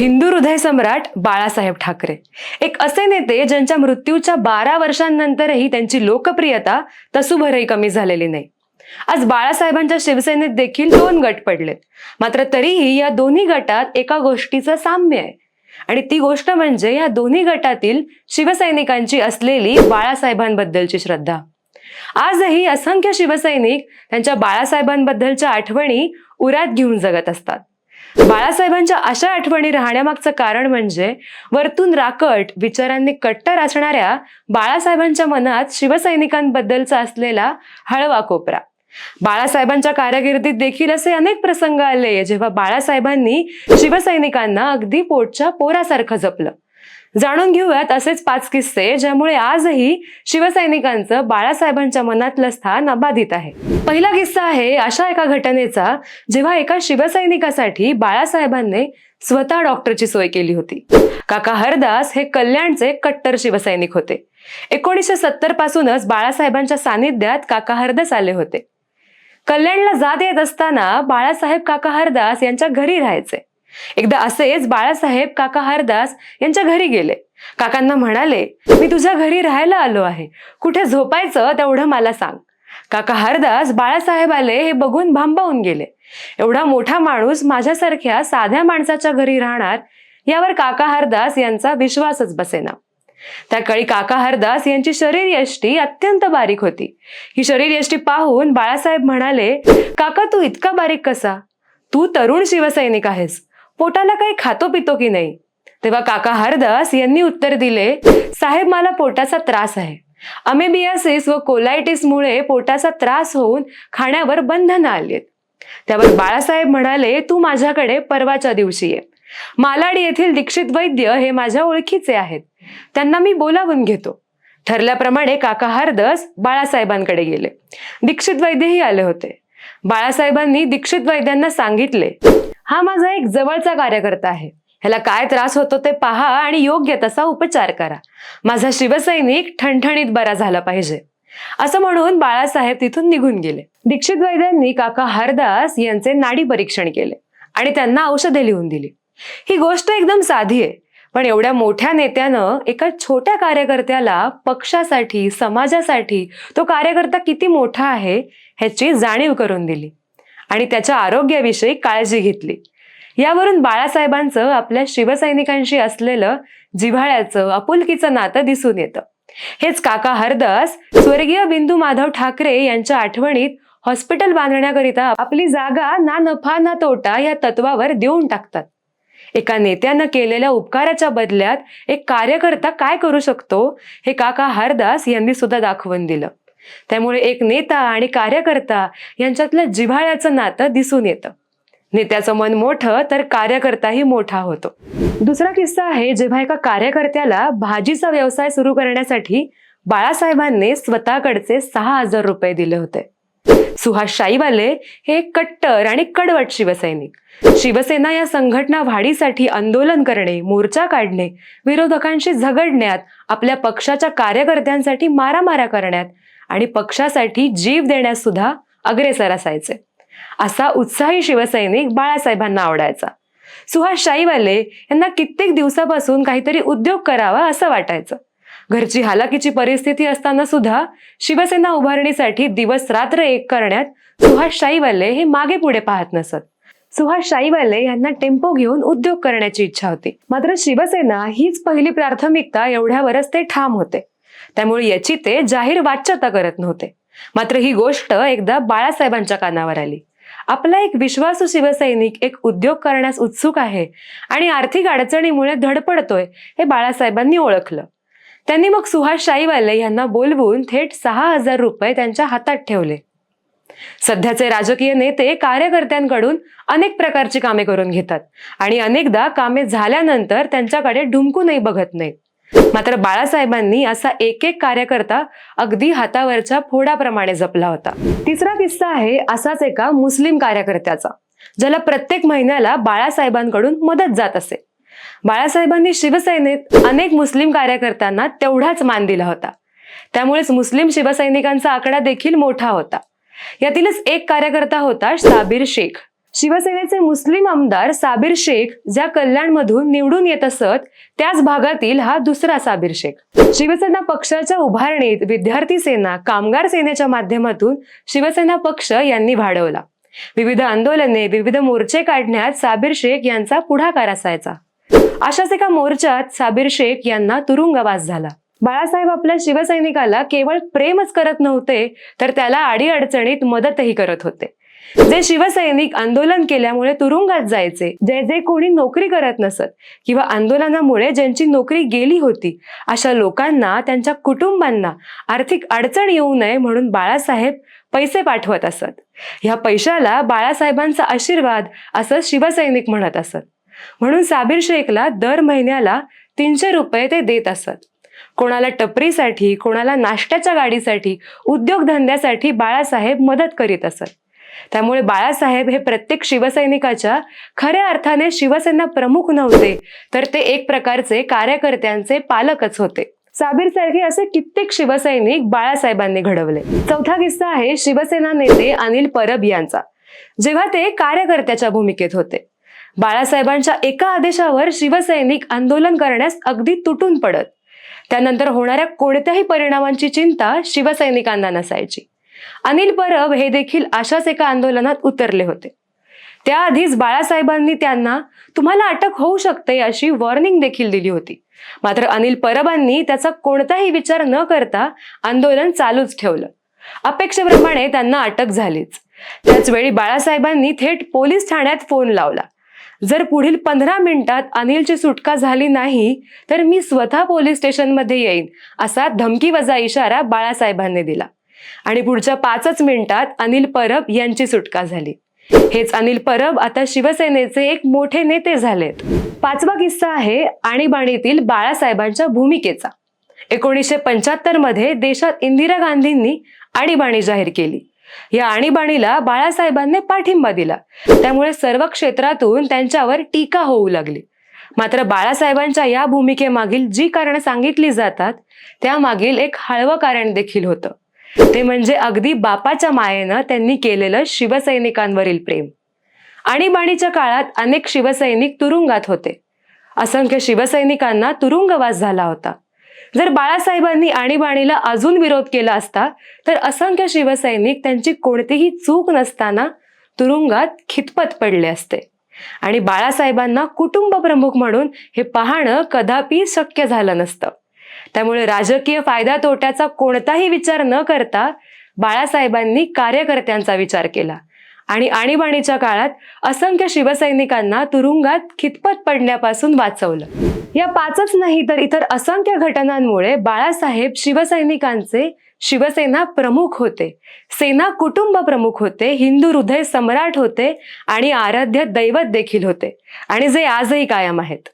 हिंदू हृदय सम्राट बाळासाहेब ठाकरे. एक असे नेते ज्यांच्या मृत्यूच्या बारा वर्षांनंतरही त्यांची लोकप्रियता तसुभरही कमी झालेली नाही. आज बाळासाहेबांच्या शिवसेनेत देखील दोन गट पडलेत. मात्र तरीही या दोन्ही गटात एका गोष्टीचं साम्य आहे. आणि ती गोष्ट म्हणजे या दोन्ही गटातील शिवसैनिकांची असलेली बाळासाहेबांबद्दलची श्रद्धा. आजही असंख्य शिवसैनिक त्यांच्या बाळासाहेबांबद्दलच्या आठवणी उरात घेऊन जगत असतात. बाळासाहेबांच्या अशा आठवणी राहण्यामागचं कारण म्हणजे वरतून राकट विचारांनी कट्टर असणाऱ्या बाळासाहेबांच्या मनात शिवसैनिकांबद्दलचा असलेला हळवा कोपरा. बाळासाहेबांच्या कारकिर्दीत देखील असे अनेक प्रसंग आले जेव्हा बाळासाहेबांनी शिवसैनिकांना अगदी पोटच्या पोरासारखं जपलं. जाणून घेऊयात असेच पाच किस्से ज्यामुळे आजही शिवसैनिकांचं बाळासाहेबांच्या मनातलं स्थान अबाधित आहे. पहिला किस्सा आहे अशा एका घटनेचा जेव्हा एका शिवसैनिकासाठी बाळासाहेबांनी स्वतः डॉक्टरची सोय केली होती. काका हरदास हे कल्याणचे कट्टर शिवसैनिक होते. एकोणीसशे सत्तर पासूनच बाळासाहेबांच्या सानिध्यात काका हरदास आले होते. कल्याणला जात येत असताना बाळासाहेब काका हरदास यांच्या घरी राहायचे. एकदा असेच बाळासाहेब काका हरदास यांच्या घरी गेले. काकांना म्हणाले मी तुझ्या घरी राहायला आलो आहे. कुठे झोपायचं तेवढं मला सांग. काका हरदास बाळासाहेब आले हे बघून भांबावून गेले. एवढा मोठा माणूस माझ्यासारख्या साध्या माणसाच्या घरी राहणार यावर काका हरदास यांचा विश्वासच बसेना. त्या काळी काका हरदास यांची शरीर यष्टी अत्यंत बारीक होती. ही शरीर यष्टी पाहून बाळासाहेब म्हणाले काका तू इतका बारीक कसा? तू तरुण शिवसैनिक आहेस. पोटाला काही खातो पितो की नाही? तेव्हा काका हरदास यांनी उत्तर दिले साहेब मला पोटाचा त्रास आहे. अमेबियासिस व कोलायटिसमुळे पोटाचा त्रास होऊन खाण्यावर बंधनं आली त्यावर बाळासाहेब म्हणाले तू माझ्याकडे परवाच्या दिवशी ये. मालाड येथील दीक्षित वैद्य हे माझ्या ओळखीचे आहेत. त्यांना मी बोलावून घेतो. ठरल्याप्रमाणे काका हरदस बाळासाहेबांकडे गेले. दीक्षित वैद्यही आले होते. बाळासाहेबांनी दीक्षित वैद्यांना सांगितले हा माझा एक जवळचा कार्यकर्ता आहे. ह्याला काय त्रास होतो ते पहा आणि योग्य तसा उपचार करा. माझा शिवसैनिक ठणठणीत बरा झाला पाहिजे. असं म्हणून बाळासाहेब तिथून निघून गेले. दीक्षित वैद्यांनी काका हरदास यांचे नाडी परीक्षण केले आणि त्यांना औषधे लिहून दिली. ही गोष्ट एकदम साधी आहे पण एवढ्या मोठ्या नेत्यानं एका छोट्या कार्यकर्त्याला पक्षासाठी समाजासाठी तो कार्यकर्ता किती मोठा आहे ह्याची जाणीव करून दिली. आणि त्याच्या आरोग्याविषयी काळजी घेतली. यावरून बाळासाहेबांचं आपल्या शिवसैनिकांशी असलेलं जिव्हाळ्याचं आपुलकीचं नातं दिसून येतं. हेच काका हरदास स्वर्गीय बिंदू माधव ठाकरे यांच्या आठवणीत हॉस्पिटल बांधण्याकरिता आपली जागा ना नफा ना तोटा या तत्वावर देऊन टाकतात. एका नेत्यानं केलेल्या उपकाराच्या बदल्यात एक कार्यकर्ता काय करू शकतो हे काका हरदास यांनी सुद्धा दाखवून दिलं. त्यामुळे एक नेता आणि कार्यकर्ता यांच्यातलं जिव्हाळ्याचं नातं दिसून येतं. नेत्याचं मन मोठं तर कार्यकर्ताही मोठा होतो. दुसरा किस्सा आहे जेव्हा एका कार्यकर्त्याला भाजीचा व्यवसाय सुरू करण्यासाठी बाळासाहेबांनी स्वतःकडचे सहा हजार रुपये दिले होते. सुहास शाईवाले हे कट्टर आणि कडवट शिवसैनिक. शिवसेना या संघटना वाढीसाठी आंदोलन करणे मोर्चा काढणे विरोधकांशी झगडण्यात आपल्या पक्षाच्या कार्यकर्त्यांसाठी मारामारा करण्यात आणि पक्षासाठी जीव देण्यात सुद्धा अग्रेसर असायचे. असा उत्साही शिवसैनिक बाळासाहेबांना आवडायचा. सुहास शाईवाले यांना कित्येक दिवसापासून काहीतरी उद्योग करावा असं वाटायचं. घरची हालाकीची परिस्थिती असताना सुद्धा शिवसेना उभारणीसाठी दिवस रात्र एक करण्यात सुहास शाईवाले हे मागे पुढे पाहत नसत. सुहास शाईवाले यांना टेम्पो घेऊन उद्योग करण्याची इच्छा होती. मात्र शिवसेना हीच पहिली प्राथमिकता एवढ्यावरच ते ठाम होते. त्यामुळे याची ते जाहीर वाच्यता करत नव्हते. मात्र ही गोष्ट एकदा बाळासाहेबांच्या कानावर आली. आपला एक विश्वासू शिवसैनिक एक उद्योग करण्यास उत्सुक आहे आणि आर्थिक अडचणीमुळे धडपडतोय हे बाळासाहेबांनी ओळखलं. त्यांनी मग सुहास शाईवाले यांना बोलवून थेट सहा हजार रुपये त्यांच्या हातात ठेवले. सध्याचे राजकीय नेते कार्यकर्त्यांकडून अनेक प्रकारची कामे करून घेतात आणि अनेकदा कामे झाल्यानंतर त्यांच्याकडे ढुंकूनही बघत नाहीत. मात्र बाळासाहेबांनी असा एक एक कार्यकर्ता अगदी हातावरच्या फोडाप्रमाणे जपला होता. तिसरा किस्सा आहे असाच एका मुस्लिम कार्यकर्त्याचा ज्याला प्रत्येक महिन्याला बाळासाहेबांकडून मदत जात असे. बाळासाहेबांनी शिवसेनेत अनेक मुस्लिम कार्यकर्त्यांना तेवढाच मान दिला होता. त्यामुळेच मुस्लिम शिवसैनिकांचा आकडा देखील मोठा होता. यातीलच एक कार्यकर्ता होता साबीर शेख. शिवसेनेचे मुस्लिम आमदार साबिर शेख ज्या कल्याणमधून निवडून येत असत त्याच भागातील हा दुसरा साबिर शेख. शिवसेना पक्षाच्या उभारणीत विद्यार्थी सेना कामगार सेनेच्या माध्यमातून शिवसेना पक्ष यांनी वाढवला. विविध आंदोलने विविध मोर्चे काढण्यात साबिर शेख यांचा पुढाकार असायचा. अशाच एका मोर्चात साबिर शेख यांना तुरुंगवास झाला. बाळासाहेब आपल्या शिवसैनिकाला केवळ प्रेमच करत नव्हते तर त्याला अडीअडचणीत मदतही करत होते. जे शिवसैनिक आंदोलन केल्यामुळे तुरुंगात जायचे जे जे कोणी नोकरी करत नसत किंवा आंदोलनामुळे ज्यांची नोकरी गेली होती अशा लोकांना त्यांच्या कुटुंबांना आर्थिक अडचण येऊ नये म्हणून बाळासाहेब पैसे पाठवत असत. ह्या पैशाला बाळासाहेबांचा आशीर्वाद असं शिवसैनिक म्हणत असत. म्हणून साबिर शेखला दर महिन्याला तीनशे रुपये ते देत असत. कोणाला टपरीसाठी कोणाला नाश्त्याच्या गाडीसाठी उद्योगधंद्यासाठी बाळासाहेब मदत करीत असत. त्यामुळे बाळासाहेब हे प्रत्येक शिवसैनिकाच्या खऱ्या अर्थाने शिवसेना प्रमुख नव्हते तर ते एक प्रकारचे कार्यकर्त्यांचे पालकच होते. साबीर सारखे असे कित्येक शिवसैनिक बाळासाहेबांनी घडवले. चौथा किस्सा आहे शिवसेना नेते अनिल परब यांचा जेव्हा ते कार्यकर्त्याच्या भूमिकेत होते. बाळासाहेबांच्या एका आदेशावर शिवसैनिक आंदोलन करण्यास अगदी तुटून पडत त्यानंतर होणाऱ्या कोणत्याही परिणामांची चिंता शिवसैनिकांना नसायची. अनिल परब हे देखील अशाच एका आंदोलनात उतरले होते. त्याआधीच बाळासाहेबांनी त्यांना तुम्हाला अटक होऊ शकते अशी वॉर्निंग देखील दिली होती. मात्र अनिल परबांनी त्याचा कोणताही विचार न करता आंदोलन चालूच ठेवलं. अपेक्षेप्रमाणे त्यांना अटक झालीच. त्याच वेळी बाळासाहेबांनी थेट पोलीस ठाण्यात फोन लावला. जर पुढील पंधरा मिनिटात अनिलची सुटका झाली नाही तर मी स्वतः पोलीस स्टेशनमध्ये येईन असा धमकीवजा इशारा बाळासाहेबांनी दिला. आणि पुढच्या पाचच मिनिटात अनिल परब यांची सुटका झाली. हेच अनिल परब आता शिवसेनेचे एक मोठे नेते झालेत. पाचवा किस्सा आहे आणीबाणीतील बाळासाहेबांच्या भूमिकेचा. एकोणीसशे पंच्याहत्तरमध्ये देशात इंदिरा गांधींनी आणीबाणी जाहीर केली. या आणीबाणीला बाळासाहेबांनी पाठिंबा दिला. त्यामुळे सर्व क्षेत्रातून त्यांच्यावर टीका होऊ लागली. मात्र बाळासाहेबांच्या या भूमिकेमागील जी कारण सांगितली जातात त्यामागील एक हळवं कारण देखील होतं. ते म्हणजे अगदी बापाच्या मायेनं त्यांनी केलेलं शिवसैनिकांवरील प्रेम. आणीबाणीच्या काळात अनेक शिवसैनिक तुरुंगात होते. असंख्य शिवसैनिकांना तुरुंगवास झाला होता. जर बाळासाहेबांनी आणीबाणीला अजून विरोध केला असता तर असंख्य शिवसैनिक त्यांची कोणतीही चूक नसताना तुरुंगात खितपत पडले असते. आणि बाळासाहेबांना कुटुंब प्रमुख म्हणून हे पाहणं कदापि शक्य झालं नसतं. त्यामुळे राजकीय फायदा तोट्याचा कोणताही विचार न करता बाळासाहेबांनी कार्यकर्त्यांचा विचार केला. आणि आणीबाणीच्या काळात असंख्य शिवसैनिकांना तुरुंगात खितपत पडण्यापासून वाचवलं. या पाचच नाही तर इतर असंख्य घटनांमुळे बाळासाहेब शिवसैनिकांचे शिवसेना प्रमुख होते. सेना कुटुंब प्रमुख होते हिंदू हृदय सम्राट होते आणि आराध्य दैवत देखील होते. आणि जे आजही कायम आहेत.